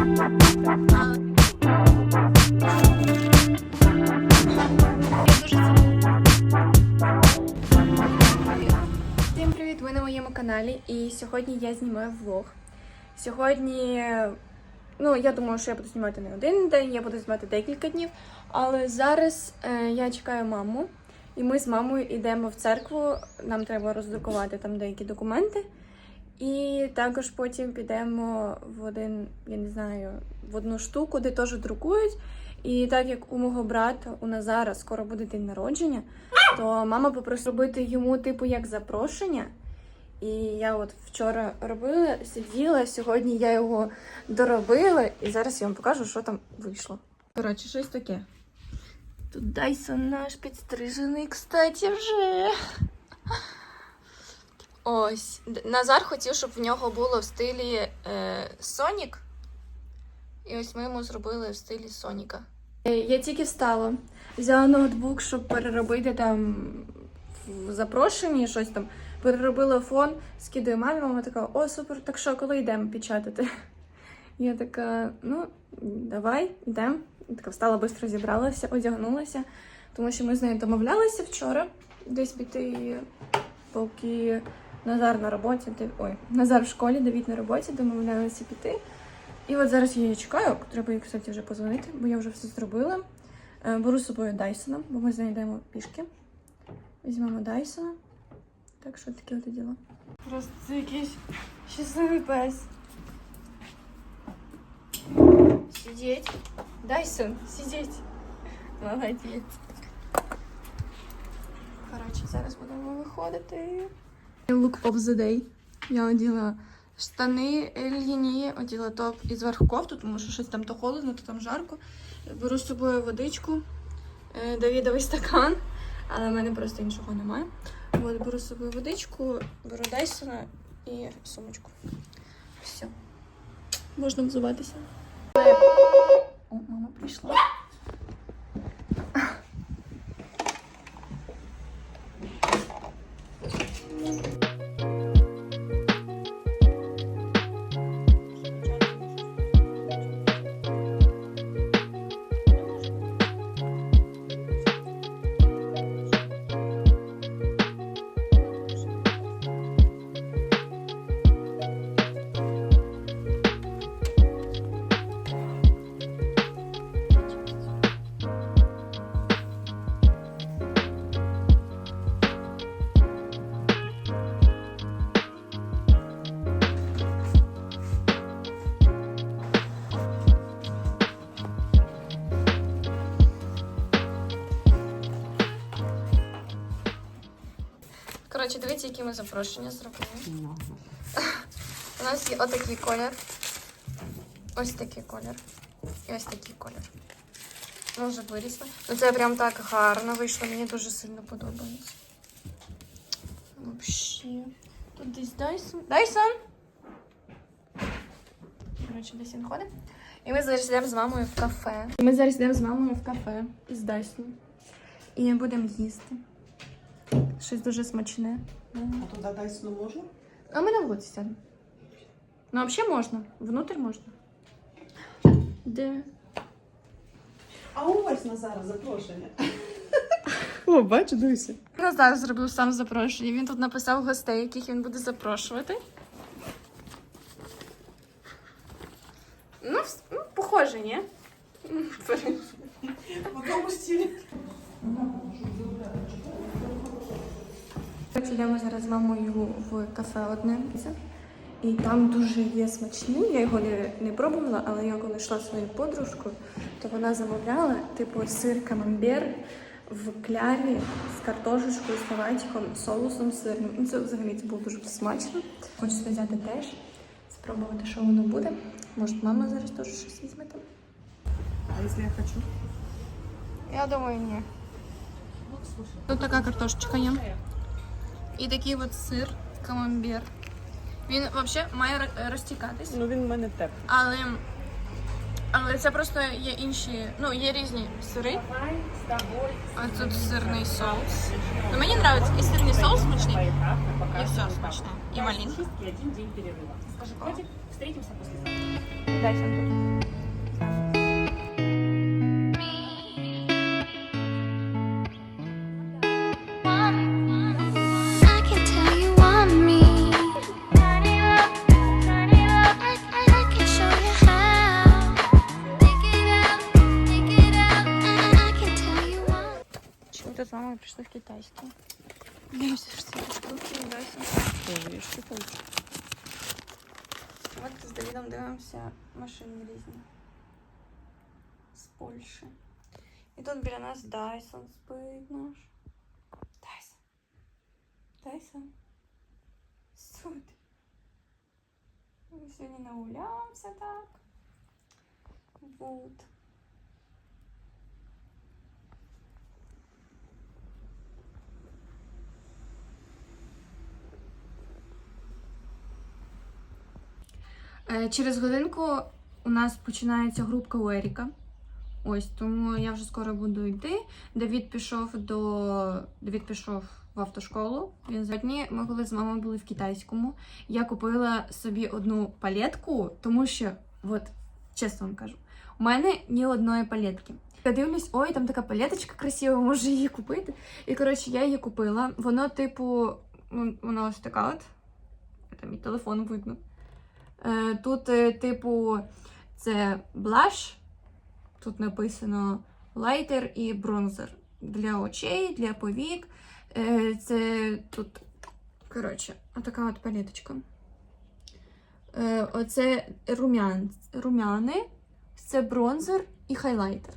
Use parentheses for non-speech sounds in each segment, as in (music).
Всім привіт! Ви на моєму каналі, і сьогодні я знімаю влог. Сьогодні, ну я думаю, що я буду знімати не один день, я буду знімати декілька днів. Але зараз е, я чекаю маму, і ми з мамою йдемо в церкву. Нам треба роздрукувати там деякі документи. І також потім підемо в один, я не знаю, в одну штуку, де теж друкують. І так як у мого брата у Назара скоро буде день народження, то мама попросила робити йому типу як запрошення. І я от вчора робила, сиділа, сьогодні я його доробила, і зараз я вам покажу, що там вийшло. Коротше, щось таке. Тут Дайсон наш підстрижений, кстати, вже. Ось. Назар хотів, щоб в нього було в стилі е, Сонік. І ось ми йому зробили в стилі Соніка. Е, Я тільки встала, взяла ноутбук, щоб переробити там в запрошенні щось там. Переробила фон, скидаю мамі, мама така, о, супер, так що, коли йдемо печатати? (laughs) Я така, ну, давай, йдемо. Така встала, швидко зібралася, одягнулася, тому що ми з нею домовлялися вчора десь піти, поки Назар на роботі, Дав- ой, Назар в школі, Давід на роботі, домовлялися піти. І от зараз я її чекаю. Треба їй, кстати, вже позвонити, бо я вже все зробила. Е, Беру з собою Дайсона, бо ми з нею йдемо пішки. Візьмемо Дайсона. Так що таке от діло. Просто це якийсь щасливий пес. Сидіть. Дайсон, сидіть. Молодець. Коротше, зараз будемо виходити. Look of the day. Я оділа штани льняні, оділа топ і зверху кофту, тому що щось там то холодно, то там жарко. Беру з собою водичку, е, Давідовий стакан, але в мене просто іншого немає. От, беру з собою водичку, беру Дайсона і сумочку. Все. Можна взуватися. О, мама прийшла. Дивіться, які ми запрошення зробили. У нас є отакий колір. Ось такий колір. І ось такий колір. Ми вже вирісли. Ну це прям так гарно вийшло. Мені дуже сильно подобається. Взагалі. Тут десь Дайсон. Дайсон! Коротше, десь він ходить. І ми зараз йдемо з мамою в кафе. Ми зараз йдемо з мамою в кафе із Дайсоном. І ми будемо їсти. Щось дуже смачне. А туди Дайсону можна? А ми на вулиці сядемо. Ну, взагалі можна. Внутрь можна. Де? А ось на зараз запрошення. О, бачу, дивися. Назар зробив сам запрошення. Він тут написав гостей, яких він буде запрошувати. Ну, вс- ну похоже, ні? В одному стілі. Йдемо зараз з мамою в кафе одне. І там дуже є смачний. Я його не, не пробувала, але я коли йшла своєю подружкою, то вона замовляла типу сир камамбер в клярі з картошечкою, з салатиком, соусом сирним. Ну, це взагалі це було дуже смачно. Хочеться взяти теж, спробувати, що воно буде. Може, мама зараз теж щось візьме там. А якщо я хочу? Я думаю, ні. Тут така картошечка є. І такий от сир камамбер. Він взагалі має ро- розтікатись, Ну він в мене теплий. але, але це просто є інші, ну, є різні сири. А тут сирний соус. Ну, мені подобається і сирний соус смачний, і все смачне. І перерыва. Скажи, котик, Встретимся послезавтра. Дайсон тут. Мамою прийшли в китайський? Дивимося, що це штуки, Дайсон. Тоже є що хочеш. От з Давідом дивимося машини різні. З Польщі. І тут біля нас Дайсон спить наш. Дайсон. Дайсон. Суд. Ми сьогодні нагулявся так. Вот. Через годинку у нас починається групка у Еріка. Ось тому я вже скоро буду йти. Давід пішов до Давід пішов в автошколу. Він сьогодні ми коли з мамою були в китайському. Я купила собі одну палетку, тому що, от, чесно вам кажу, у мене ні одної палетки. Я дивлюсь, ой, там така палеточка красива, можу її купити. І коротше, я її купила. Воно, типу, ну, воно ось така от. Там і телефон видно. Е, Тут, е, типу, це блаш. Тут написано лайтер і бронзер для очей, для повік. Е, Це тут, коротше, отака от палеточка. Е, Оце румян, румяни, це бронзер і хайлайтер.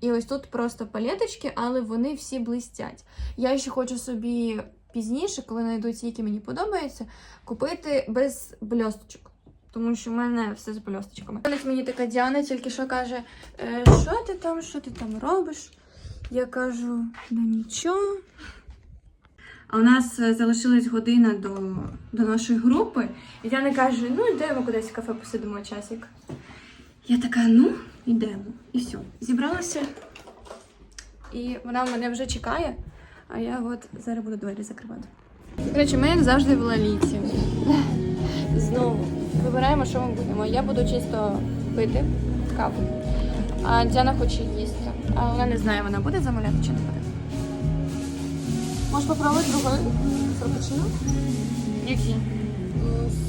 І ось тут просто палеточки, але вони всі блистять. Я ще хочу собі пізніше, коли знайду ті, які мені подобаються, купити без бльосточок. Тому що в мене все з бльосточками. Ось Мені така Діана тільки що каже, «Е, що ти там, що ти там робиш? Я кажу, да нічого. А у нас е, залишилась година до, до нашої групи. І Діана каже, ну йдемо кудись в кафе, посидимо часик. Я така, ну, йдемо. І все. Зібралася. І вона мене вже чекає, а я от зараз буду двері закривати. Коротше, ми завжди в лаліці. Знову вибираємо, що ми будемо. Я буду чисто пити каву. А Діана хоче їсти. А вона не знає, вона буде замовляти чи не буде. Можеш попробувати другой фрапучино? Який?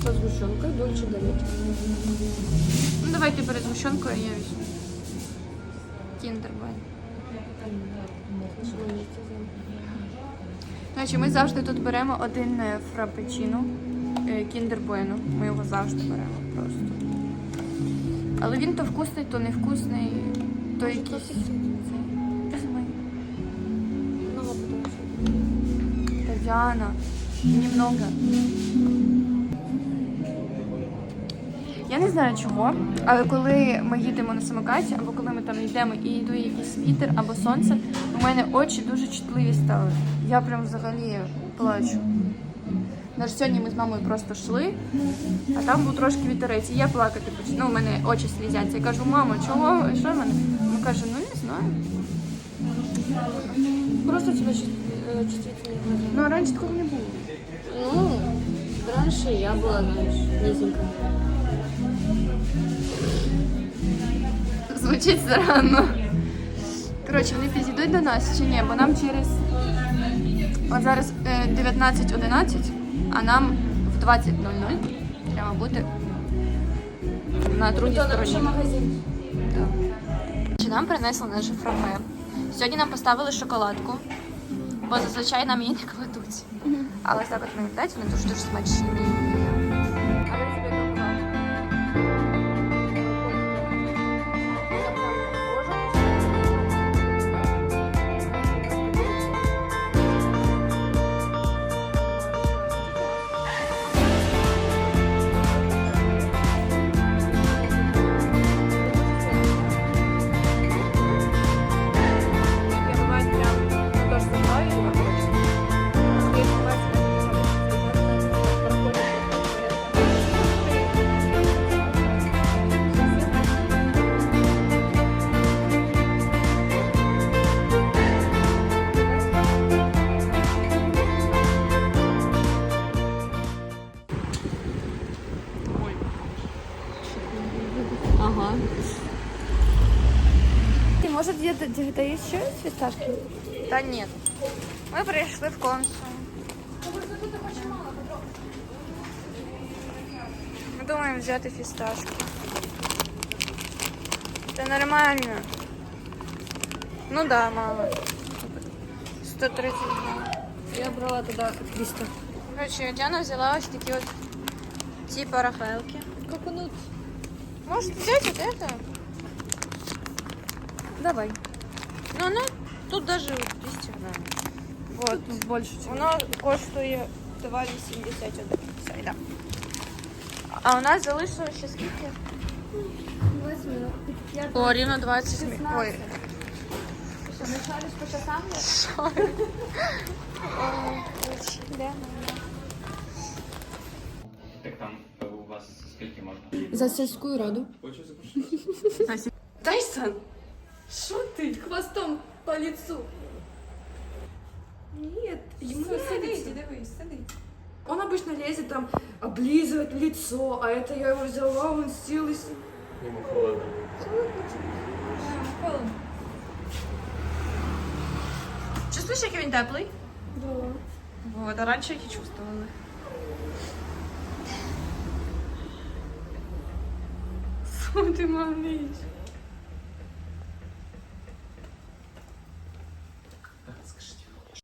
Со сгущенкой, дольше долить. Ну давай ти перед згущенкою, а я візьму. Кіндербай. Значить, ми завжди тут беремо один е, фрапучино Кіндер Bueno. Ми його завжди беремо просто. Але він то вкусний, то не вкусний, то якийсь. Татьяна, немного. Я не знаю чого, але коли ми їдемо на самокаті, або коли ми там йдемо і йду якийсь вітер або сонце, у мене очі дуже чутливі стали. Я прям взагалі плачу. Навіть сьогодні ми з мамою просто йшли, а там був трошки вітерець, і я плакати почала. Ну, у мене очі слізяться. Я кажу, мамо, чого? Що в мене? Вона каже, ну не знаю. Просто у тебя чувств- э, чувствительные глаза. Ну а раніше такого не було. Ну, раньше я была, знаешь, низенькая. Звучить странно. Коротше, вони підійдуть до нас чи ні, бо нам через. От зараз е, 19.11, а нам в 20.00 треба бути на другій стороні. Чи нам принесли наше фрапе? Сьогодні нам поставили шоколадку, бо зазвичай нам її не кладуть. Але так от мені вони дуже-дуже смачні. Есть еще фисташки? Да нет. Мы пришли в консул. Мы думаем взяти фисташки. Это нормально. Ну да, мало. 130 грамм. Я брала туди 200. Короче, Діана взяла ось такі от типа рафаелки. Коконут. Может взять вот это? Давай. Ну, оно тут даже 200 грамм. Вот. Більше. Воно коштує 2,81. Все, да. А у нас залишилося ще скільки? 20 минут. О, рівно 20 мі... Ой. Що, шариш по часам? Так там е, у вас скільки можна? За сільську раду. Хочу запрошувати. Тайсон! Что ты? Хвостом по лицу. Нет, ему Всё, нравится. садись, дивись, садись. Он обычно лезет там, облизывает лицо, а это я его взяла, он сел и... с- Йому холодно. Холодно. Чувствуєш, який він теплий? Да. Вот, а раніше їх і чувствували. Що ти малиш?